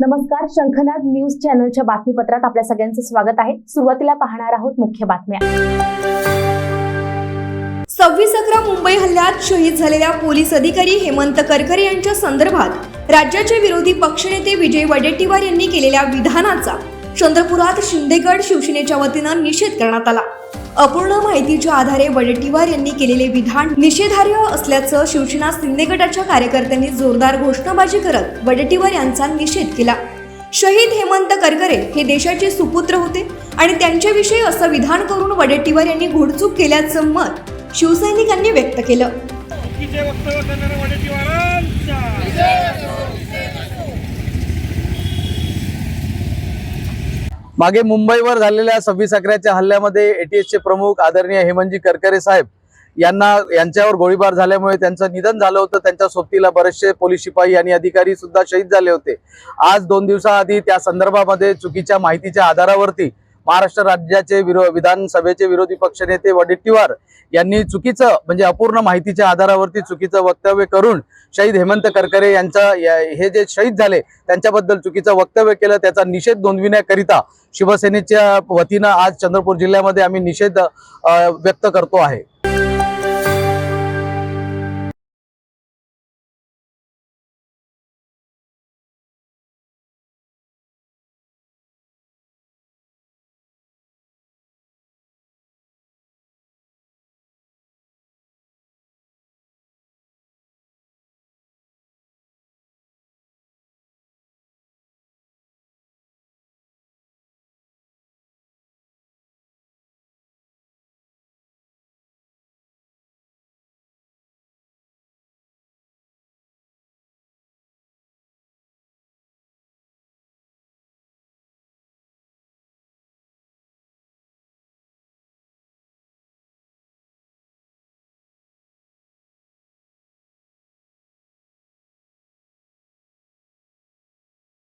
नमस्कार शंखनाद न्यूज चॅनलच्या बातमीपत्रात आपल्या सगळ्यांचं स्वागत आहे. सुरुवातीला पाहणार आहोत मुख्य बातम्या. सव्वीस अकरा मुंबई हल्ल्यात शहीद झालेल्या पोलीस अधिकारी हेमंत करकरे यांच्या संदर्भात राज्याचे विरोधी पक्षनेते विजय वडेट्टीवार यांनी केलेल्या विधानाचा चंद्रपुरात शिंदेगड शिवसेनेच्या वतीनं निषेध करण्यात आला. अपूर्ण माहितीच्या आधारे वडेट्टीवार यांनी केलेले विधान निषेधार्ह असल्याचं शिवसेना शिंदे गटाच्या कार्यकर्त्यांनी जोरदार घोषणाबाजी करत वडेट्टीवार यांचा निषेध केला. शहीद हेमंत करकरे हे देशाचे सुपुत्र होते आणि त्यांच्याविषयी असं विधान करून वडेट्टीवार यांनी घोडचूक केल्याचं मत शिवसैनिकांनी व्यक्त केलं चुकीचे वक्तव्य करणाऱ्या वडेट्टीवारांचा मागे मुंबईवर झालेल्या सव्वीस अकराच्या हल्ल्यामध्ये एटीएसचे प्रमुख आदरणीय हेमंतजी करकरे साहेब यांना यांच्यावर गोळीबार झाल्यामुळे त्यांचं निधन झालं होतं. त्यांच्या सोबतीला बरेचसे पोलीस शिपाई आणि अधिकारी सुद्धा शहीद झाले होते. आज दोन दिवसाआधी त्या संदर्भामध्ये चुकीच्या माहितीच्या आधारावरती महाराष्ट्र राज्याचे विरो विधानसभेचे विरोधी पक्षनेते वडेट्टीवार यांनी चुकीचं म्हणजे अपूर्ण माहितीच्या आधारावरती चुकीचं वक्तव्य करून शहीद हेमंत करकरे यांचा हे जे शहीद झाले त्यांच्याबद्दल चुकीचं वक्तव्य केलं त्याचा निषेध नोंदविण्याकरिता शिवसेनेच्या वतीनं आज चंद्रपूर जिल्ह्यामध्ये आम्ही निषेध व्यक्त करतो आहे.